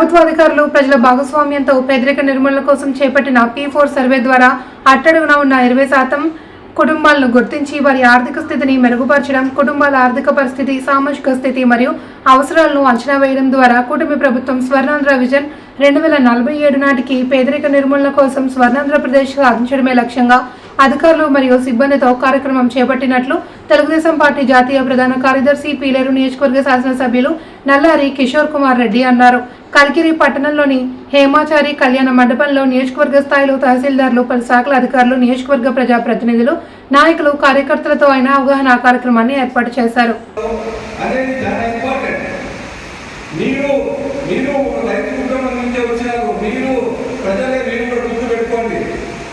ప్రభుత్వ అధికారులు ప్రజల భాగస్వామ్యంతో పేదరిక నిర్మూలన కోసం చేపట్టిన పీ ఫోర్ సర్వే ద్వారా అట్టడుగున ఉన్న ఇరవై శాతం కుటుంబాలను గుర్తించి వారి ఆర్థిక స్థితిని మెరుగుపరచడం కుటుంబాల ఆర్థిక పరిస్థితి సామాజిక స్థితి మరియు అవసరాలను అంచనా వేయడం ద్వారా కూటమి ప్రభుత్వం స్వర్ణాంధ్ర విజన్ రెండు వేల నలభై ఏడు నాటికి పేదరిక నిర్మూలన కోసం స్వర్ణాంధ్రప్రదేశ్ సాధించడమే లక్ష్యంగా అధికారులు మరియు సిబ్బందితో కార్యక్రమం చేపట్టినట్లు తెలుగుదేశం పార్టీ జాతీయ ప్రధాన కార్యదర్శి పీలేరు నియోజకవర్గ శాసనసభ్యులు నల్లారి కిషోర్ కుమార్ రెడ్డి అన్నారు. కలికిరి పట్టణంలోని హేమాచారి కళ్యాణ మండపంలో నియోజకవర్గ స్థాయిలో తహసీల్దార్లు పలు శాఖల అధికారులు నియోజకవర్గ ప్రజాప్రతినిధులు నాయకులు కార్యకర్తలతో ఆయన అవగాహన కార్యక్రమాన్ని ఏర్పాటు చేశారు. మీరు మీరు రైతు కుటుంబం నుంచి వచ్చినారు. మీరు ప్రజలే మీరు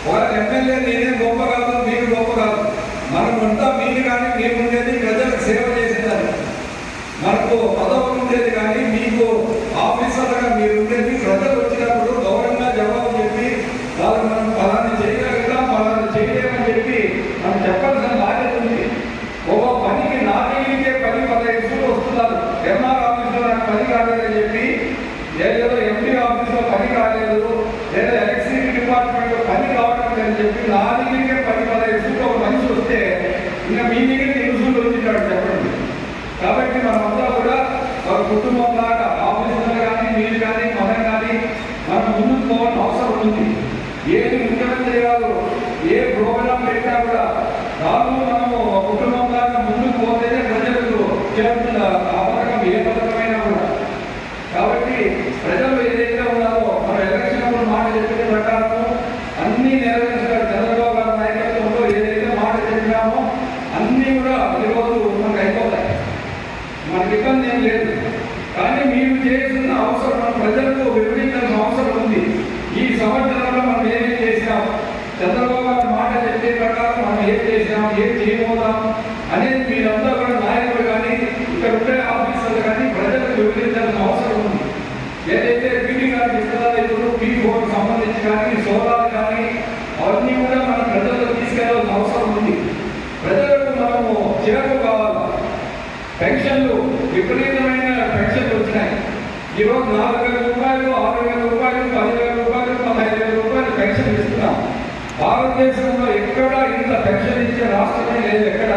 కూడా వాళ్ళ ఎమ్మెల్యే నేనే గొప్ప కాదు మీరు గొప్ప కాదు మనమంతా మీరు కానీ మేము ఉండేది ప్రజలకు సేవ చేసేదాన్ని. మనకు పదవులు ఉండేది కానీ మీకు ఆఫీసర్గా మీరు ఉండేది ప్రజలు వచ్చినప్పుడు గౌరవంగా జవాబు చెప్పి వాళ్ళు మనం ఫలాన్ని చేయగలుగుతాం ఫలాన్ని చేయలేమని చెప్పి మనం చెప్పాల్సిన బాధ్యత ఉంది ఒక పనికి నా దగ్గరికే పది పదహైదు సూలు వస్తున్నారు ఎంఆర్ ఆఫీస్లో నాకు పని కాలేదని చెప్పి ఏదో ఎంపీ ఆఫీస్లో పని కాలేదు లేదా ఎలక్ట్రిసిటీ డిపార్ట్మెంట్లో పని కావడం చెప్పి నా దగ్గరికే పది పదహైదు సూలు ఒక మనిషి వస్తే ఇంకా మీ దగ్గరికి ఎన్ని సూలు వచ్చినాడు చెప్పండి. కాబట్టి మనమంతా కూడా ఒక కుటుంబం లాగా ఆఫీసులు కానీ మీరు కానీ మనం కానీ మనం ముందుకు పోవాల్సిన అవసరం ఉంది. ఏది ముఖ్యమంత్రి చేయాలో ఏ ప్రోగ్రాం పెట్టినా కూడా రాను మనము కుటుంబం లాగా ముందుకు పోతేనే ప్రజలకు చేరుతున్న ఆ పథకం ఏ పథకం కూడా కాబట్టి ప్రజలు ఏదైతే ఉన్నారో మనం ఎలక్షన్ అప్పుడు మాట చెప్పిన ప్రకారం అన్ని నెరవేర్చారు చంద్రబాబు గారి నాయకత్వంలో ఏదైతే మాట చెప్పినామో అన్నీ కూడా ఈరోజు మనకు అయిపోతాయి. మనకి ఇబ్బంది ఏం లేదు. కానీ మీరు చేయాల్సిన అవసరం ప్రజలకు వివరించాల్సిన అవసరం ఉంది. ఈ సంవత్సరంలో మనం ఏమేం చేసాం చంద్రబాబు గారి మాట చెప్పే ప్రకారం మనం ఏం చేసాం ఏం చేయబోదాం అనేది మీరంతా కూడా నాయకులు కానీ ఇక్కడ ఉండే ఆఫీసర్లు కానీ ప్రజలకు వివరించాల్సిన అవసరం ఉంది. ఏదైతే పీటీ గారు చెప్తున్నారో ఇప్పుడు పీ ఫోర్ సంబంధించి కానీ సోలార్ కానీ అవన్నీ కూడా మన ప్రజలకు తీసుకెళ్ళాల్సిన అవసరం ఉంది. ప్రజలకు మనము చేరువ కావాలి పెన్షన్లు విపరీతమైన పెన్షన్లు వచ్చినాయి. ఈరోజు నాలుగు వేల రూపాయలు ఆరు వేల రూపాయలు పదివేల రూపాయలు పదహైదు వేల రూపాయలు పెన్షన్ ఇస్తున్నాం. భారతదేశంలో ఎక్కడ ఇంత పెన్షన్ ఇచ్చే రాష్ట్రమే లేదు ఎక్కడ.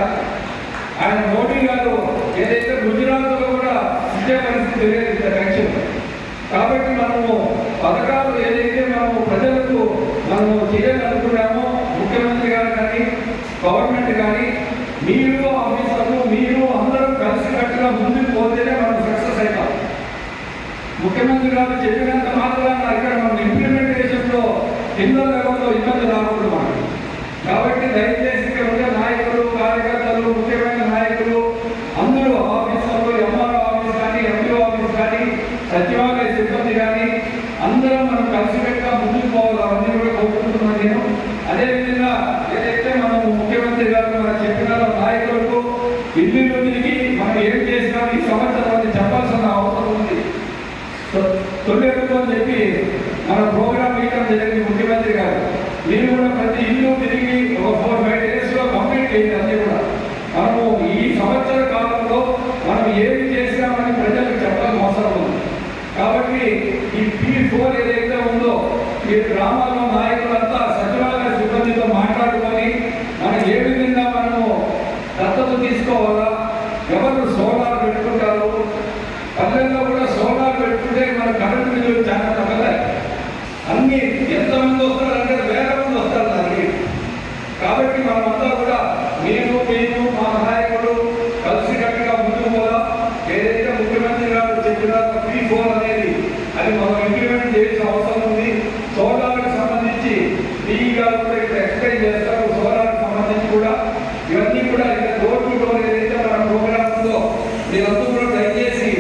ఆయన మోడీ గారు ఏదైతే గుజరాత్లో కూడా ఇచ్చే పరిస్థితి లేదు ఇంత పెన్షన్. కాబట్టి మనము పథకాలు ఏదైతే మనము ప్రజలకు మనము చేయాలనుకున్నామో ముఖ్యమంత్రి గారు కానీ గవర్నమెంట్ కానీ మీరు ఆఫీసర్లు మీరు అందరూ కలిసికట్టుగా ముందుకు పోతేనే మనం సక్సెస్ అవుతాం గురించి చెప్పినంత మాత్రాన్ని అక్కడ మనం ఇంప్లిమెంటేషన్లో ఎన్నో లెవెల్లో ఇబ్బంది రాకూడదు మనకు కాబట్టి దయచేసి ఇక్కడ ఉండే నాయకులు కార్యకర్తలు ముఖ్యమైన నాయకులు అందరూ ఆఫీసర్లు ఎంఆర్ ఆఫీస్ కానీ ఎంపీ ఆఫీస్ కానీ సచివాలయ సిబ్బంది కానీ అందరం మనం కలిసికట్టుగా ముందుకు పోవాలి. అవన్నీ కూడా కోరుకుంటున్నాను నేను. అదేవిధంగా ఏదైతే మనం ముఖ్యమంత్రి గారు చెప్పిన చెప్పినారో నాయకులకు ఇల్లు తిరిగి మనం ఏం చేసినాం ఈ సంవత్సరం అని చెప్పాల్సిన అవసరం ఉంది తొ- తొలిఎరుపు అని చెప్పి మన ప్రోగ్రామ్ ఇవ్వడం జరిగింది ముఖ్యమంత్రి గారు మీరు కూడా ప్రతి ఇల్లు తిరిగి ఒక ఫోర్ ఫైవ్ డేస్లో కంప్లీట్ చేయండి అన్ని కూడా. మనము ఈ సంవత్సర కాలంలో మనం ఏమి చేసినామని ప్రజలకు చెప్పడం అవసరం ఉంది. కాబట్టి ఈ పీ ఫోర్ ఏదైతే ఉందో ఈ గ్రామాల్లో నాయకులంతా సచివాలయ సిబ్బందితో మాట్లాడుకొని మనం ఏ విధంగా మనము దత్తత తీసుకోవాలి? మంది ఎంతమంది వస్తారంటే వేల మంది వస్తారు దానికి కాబట్టి మనమంతా కూడా మీరు మీరు మా నాయకుడు కలిసికట్టుగా ముందుకు పోదాం ఏదైతే ముఖ్యమంత్రి గారు చెప్పినారో పీ ఫోర్ అనేది అది మనం ఇంప్లిమెంట్ చేయాల్సిన అవసరం ఉంది సోలార్కి సంబంధించి డిఈ గారు కూడా ఇక్కడ ఎక్స్ప్లెయిన్ చేస్తారు సోలార్కి సంబంధించి కూడా ఇవన్నీ కూడా ఇక్కడ డోర్ టు డోర్ ఏదైతే మన ప్రోగ్రామ్ ఉందో మీరందరూ కూడా దయచేసి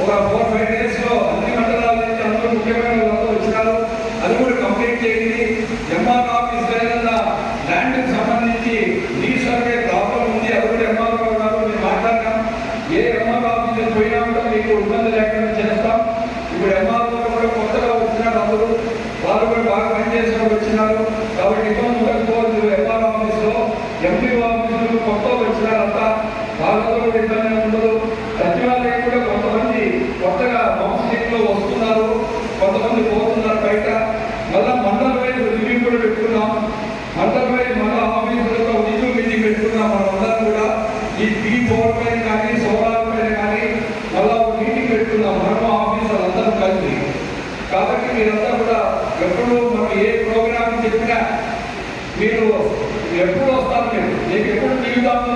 ఒక ఫోర్ ఫైవ్ డేస్లో అన్ని మండలాల నుంచి అందరూ ముఖ్యమైన వాళ్ళందరూ వచ్చినారు అది కూడా కంప్లీట్ చేయండి ఎంఆర్ ఆఫీస్ ఏదైనా ల్యాండ్కి సంబంధించి రీ సర్వే ప్రాబ్లం ఉంది అది కూడా ఎంఆర్ గారు మేము మాట్లాడతాం ఏ ఎంఆర్ ఆఫీస్ పోయినా కూడా మీకు ఇబ్బంది లేకుండా చేస్తాం ఇప్పుడు ఎంఆర్ కూడా కొత్తగా వచ్చినారు అందరూ వాళ్ళు కూడా బాగా పనిచేసిన వచ్చినారు కాబట్టి ఇబ్బంది ఉండకపోవచ్చు ఎంఆర్ ఆఫీస్లో ఎంపీ ఆఫీసులు కొత్త వచ్చినారంతా వాళ్ళతో కూడా ఇబ్బంది ఉండదు సచివాలయం కూడా కొంతమంది కొత్తగా కౌన్సిలింగ్లో వస్తున్నారు కాబట్టి మీరంతా కూడా ఎప్పుడు మనం ఏ ప్రోగ్రామ్ చెప్పినా మీరు ఎప్పుడు వస్తారు మీరు? మీకు ఎప్పుడు జీవితంలో